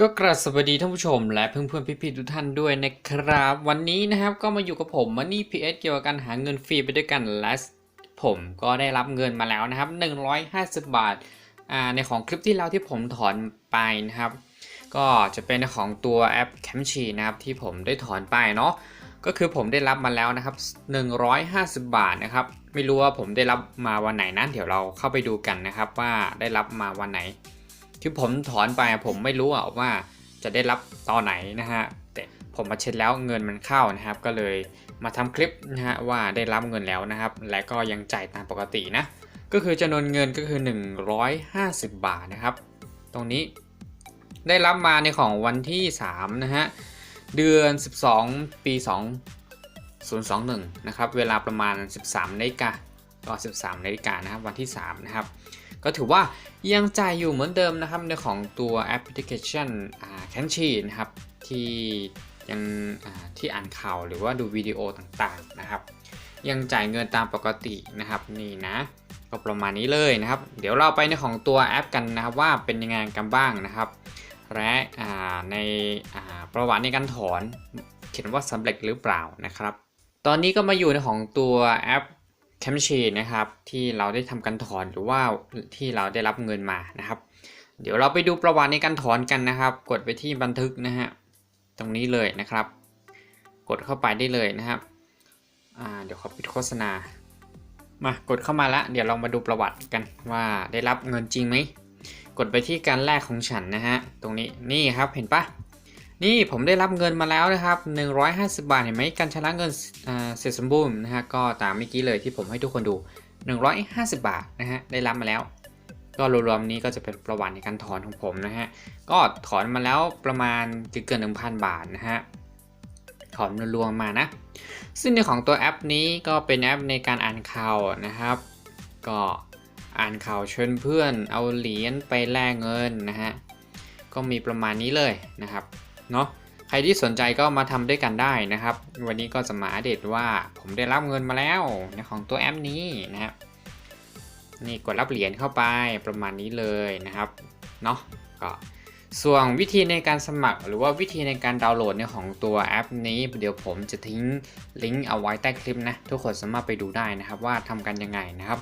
ก็กราบสวัสดีท่านผู้ชม และเพื่อนเพื่อนๆพี่ๆทุกท่านด้วยนะครับ วันนี้นะครับก็มาอยู่กับผมมันนี่พีเอสเกี่ยวกับการหาเงินฟรีไปด้วยกันและผมก็ได้รับเงินมาแล้วนะครับ 150 บาทอ่าในของคลิปที่แล้วที่ผมถอนไปนะครับ ก็จะเป็นของตัวแอป c a m c h i นะครับที่ผมได้ถอนไปเนาะก็คือผมได้รับมาแล้วนะครับ 150 บาทนะครับ ไม่รู้ว่าผมได้รับมาวันไหนนะเดี๋ยวเราเข้าไปดูกันนะครับว่าได้รับมาวันไหน ที่ผมถอนไปผมไม่รู้ว่าจะได้รับตอนไหนนะฮะแต่ผมมาเช็ดแล้วเงินมันเข้านะครับ ก็เลยมาทำคลิปนะฮะว่าได้รับเงินแล้วนะครับ และก็ยังจ่ายตามปกตินะก็คือจำนวนเงินก็คือ 150 บาทนะครับ ตรงนี้ได้รับมาในของวันที่3นะฮะเดือน 12 ปี 2021 นะครับ เวลาประมาณ 13นาฬิกา ก็13นาฬิกานะครับวันที่ 3 นะครับ ก็ถือว่ายังจ่ายอยู่เหมือนเดิมนะครับในของตัวแอปพลิเคชันแคนชีนะครับที่ยังที่อ่านข่าวหรือว่าดูวิดีโอต่างๆนะครับ ยังจ่ายเงินตามปกตินะครับนี่นะก็ประมาณนี้เลยนะครับ เดี๋ยวเราไปในของตัวแอปกันนะครับว่าเป็นยังไงกันบ้างนะครับ และในประวัติในการถอนเขียนว่าสำเร็จหรือเปล่านะครับ ตอนนี้ก็มาอยู่ในของตัวแอป แคมชีนะครับที่เราได้ทำการถอนหรือว่าที่เราได้รับเงินมานะครับ เดี๋ยวเราไปดูประวัติในการถอนกันนะครับ กดไปที่บันทึกนะฮะตรงนี้เลยนะครับ กดเข้าไปได้เลยนะครับอ่าเดี๋ยวขอปิดโฆษณามากดเข้ามาละเดี๋ยวเรามาดูประวัติกันว่าได้รับเงินจริงไหมกดไปที่การแรกของฉันนะฮะตรงนี้นี่ครับเห็นปะ นี่ผมได้รับเงินมาแล้วนะครับ 150 บาทเห็นไหมการชำระเงินเสร็จสมบูรณ์นะฮะก็ตามเมื่อกี้เลยที่ผมให้ทุกคนดู 150 บาทนะฮะได้รับมาแล้ว ก็รวมๆนี้ก็จะเป็นประวัติในการถอนของผมนะฮะก็ถอนมาแล้วประมาณเกินหนึ่งพันบาทนะฮะถอนรวมมานะ ซึ่งในของตัวแอปนี้ก็เป็นแอปในการอ่านข่าวนะครับ ก็อ่านข่าวเชิญเพื่อน เอาเหรียญไปแลกเงินนะฮะก็มีประมาณนี้เลยนะครับ เนาะใครที่สนใจก็มาทำด้วยกันได้นะครับ วันนี้ก็จะมาอัปเดตว่าผมได้รับเงินมาแล้วในของตัวแอปนี้นะครับนี่กดรับเหรียญเข้าไปประมาณนี้เลยนะครับเนาะก็ส่วนวิธีในการสมัครหรือว่าวิธีในการดาวน์โหลดในของตัวแอปนี้ เดี๋ยวผมจะทิ้งลิงก์เอาไว้ใต้คลิปนะทุกคนสามารถไปดูได้นะครับว่าทำกันยังไงนะครับ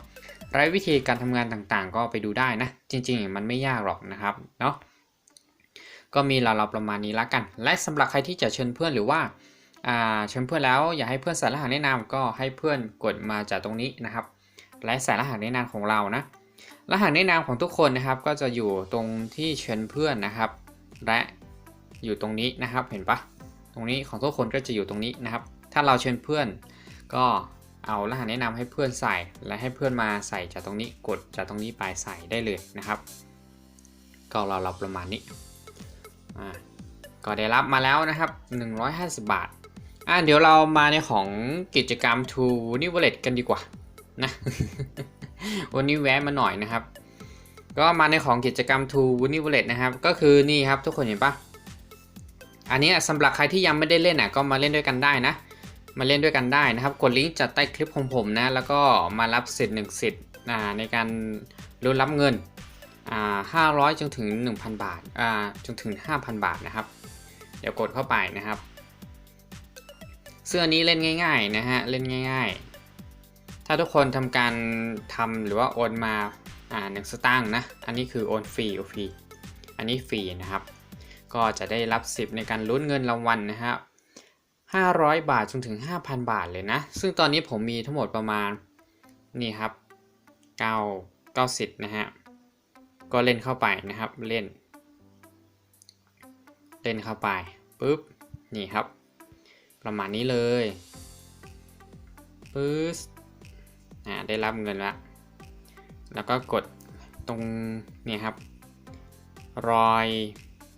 รายวิธีการทำงานต่างๆ ก็ไปดูได้นะ จริง ๆ มันไม่ยากหรอกนะครับเนาะ ก็มีเราๆประมาณนี้ละกัน และสำหรับใครที่จะเชิญเพื่อนหรือว่าอ่าเชิญเพื่อนแล้วอยากให้เพื่อนใส่รหัสแนะนำก็ให้เพื่อนกดมาจากตรงนี้นะครับ และใส่รหัสแนะนำของเรานะรหัสแนะนำของทุกคนนะครับ ก็จะอยู่ตรงที่เชิญเพื่อนนะครับ และอยู่ตรงนี้นะครับเห็นปะตรงนี้ของทุกคนก็จะอยู่ตรงนี้นะครับ ถ้าเราเชิญเพื่อน ก็เอารหัสแนะนำให้เพื่อนใส่ และให้เพื่อนมาใส่จากตรงนี้กดจากตรงนี้ไปใส่ได้เลยนะครับ ก็เราเราประมาณนี้ อ่าก็ได้รับมาแล้วนะครับ 150 บาท อ่าเดี๋ยวเรามาในของกิจกรรม To n i w a l e t กันดีกว่านะ วันนี้แวะมาหน่อยนะครับ ก็มาในของกิจกรรม To n i w a l e t นะครับ ก็คือนี่ครับทุกคนเห็นปะอันนี้สำหรับใครที่ยังไม่ได้เล่นอะก็มาเล่นด้วยกันได้นะ มาเล่นด้วยกันได้นะครับ กดลิงก์จากใต้คลิปของผมนะ แล้วก็มารับสิทธิ์หนึ่งสิทธิ์ในการรุ้นรับเงิน อ่าห้าร้อยจนถึง 1,000 บาทอ่าจนถึง 5,000 บาทนะครับ เดี๋ยวกดเข้าไปนะครับ เสื้อนี้เล่นง่ายๆนะฮะเล่นง่าย ๆ ถ้าทุกคนทำการทำหรือว่าโอนมาอ่าหนึ่งสตางค์นะอันนี้คือโอนฟรีโอฟรีอันนี้ฟรีนะครับ ก็จะได้รับสิทธิ์ในการลุ้นเงินรางวัลนะครับ500 บาทจนถึง 5,000 บาทเลยนะ ซึ่งตอนนี้ผมมีทั้งหมดประมาณนี่ครับ 9 9สิทธิ์นะฮะ ก็เล่นเข้าไปนะครับเล่น เล่นเข้าไปปุ๊บนี่ครับ ประมาณนี้เลยปึ๊บอ่าได้รับเงินแล้วแล้วก็กดตรงนี่ครับ รอย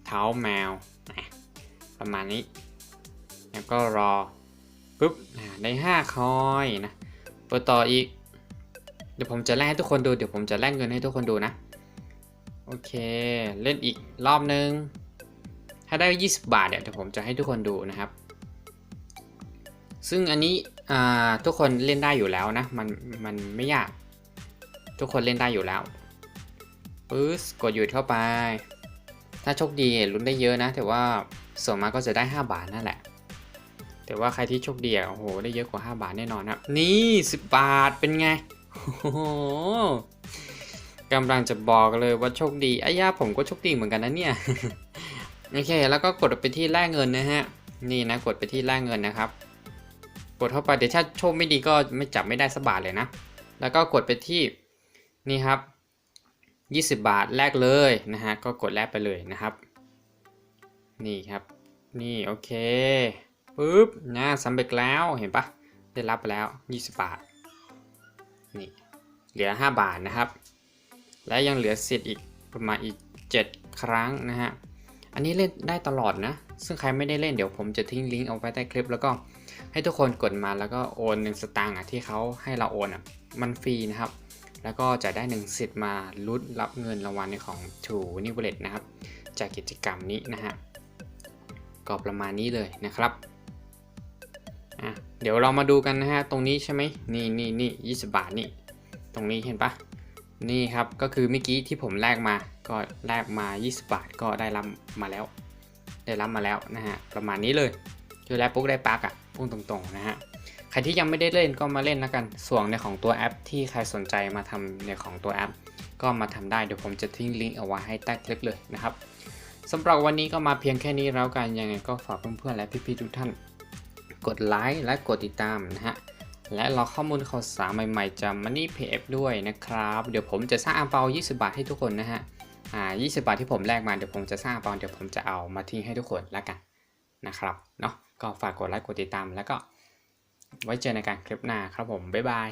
เท้าแมวอะประมาณนี้ แล้วก็รอปุ๊บอ่าได้ 5 คอยนะเปิดต่ออีก เดี๋ยวผมจะแลกให้ทุกคนดู เดี๋ยวผมจะแลกเงินให้ทุกคนดูนะ โอเค เล่นอีกรอบนึง ถ้าได้ 20 บาทเนี่ยเดี๋ยวผมจะให้ทุกคนดูนะครับ ซึ่งอันนี้ทุกคนเล่นได้อยู่แล้วนะ มันมันไม่ยาก ทุกคนเล่นได้อยู่แล้วปึ๊บกดหยุดเข้าไป ถ้าโชคดีลุ้นได้เยอะนะ แต่ว่าส่วนมากก็จะได้ 5 บาทนั่นแหละ แต่ว่าใครที่โชคดีโอ้โห ได้เยอะกว่า 5 บาทแน่นอนครับ นี่ 10 บาทเป็นไงโอ้โห กำลังจะบอกเลยว่าโชคดีไอ้ย่าผมก็โชคดีเหมือนกันนะเนี่ย โอเค แล้วก็กดไปที่แลกเงินนะฮะ นี่นะ กดไปที่แลกเงินนะครับ กดเข้าไปเดี๋ยวถ้าโชคไม่ดีก็ไม่จับไม่ได้สักบาทเลยนะ แล้วก็กดไปที่นี่ครับ 20 บาทแลกเลยนะฮะ ก็กดแลกไปเลยนะครับ นี่ครับ นี่โอเคปุ๊บนะสำเร็จแล้วเห็นปะได้รับไปแล้ว 20 บาท นี่ เหลือ 5 บาทนะครับ และยังเหลือสิทธิ์อีกประมาณอีก 7 ครั้งนะฮะ อันนี้เล่นได้ตลอดนะ ซึ่งใครไม่ได้เล่นเดี๋ยวผมจะทิ้งลิงก์เอาไว้ใต้คลิป แล้วก็ให้ทุกคนกดมาแล้วก็โอนหนึ่งสตางค์อะที่เขาให้เราโอนอะมันฟรีนะครับ แล้วก็จะได้หนึ่งสิทธิ์มาลุ้นรับเงินรางวัลในของ True n i w a l e t นะครับ จากกิจกรรมนี้นะฮะก็ประมาณนี้เลยนะครับอะเดี๋ยวเรามาดูกันนะฮะ ตรงนี้ใช่ไหมนี่นี่นี่ยี่สิบาทนี่ ตรงนี้เห็นปะ นี่ครับก็คือเมื่อกี้ที่ผมแลกมาก็แลกมา 20 บาทก็ได้รับมาแล้ว ได้รับมาแล้วนะฮะประมาณนี้เลยคือแลกปุ๊บได้ปักอะ่ะพูดตรงๆนะฮะใครที่ยังไม่ได้เล่นก็มาเล่นแล้วกันส่วนในของตัวแอป ที่ใครสนใจมาทำในของตัวแอป ก็มาทำได้เดี๋ยวผมจะทิ้งลิงก์เอาไว้ให้ใต้คลิปเลยนะครับสำหรับวันนี้ก็มาเพียงแค่นี้แล้วกันยังไงก็ฝากเพื่อนๆและพี่ๆทุกท่าน กดไลค์และกดติดตามนะฮะ และรอข้อมูลข่าวสารใหม่ๆจาก Money PF ด้วยนะครับ เดี๋ยวผมจะสร้างอังเปา 20 บาทให้ทุกคนนะฮะ อ่า 20 บาทที่ผมแลกมา เดี๋ยวผมจะสร้างอังเปา เดี๋ยวผมจะเอามาทิ้งให้ทุกคนแล้วกันนะครับ เนาะ ก็ฝากกดไลค์ กดติดตาม แล้วก็ไว้เจอในการคลิปหน้าครับผม บ๊ายบาย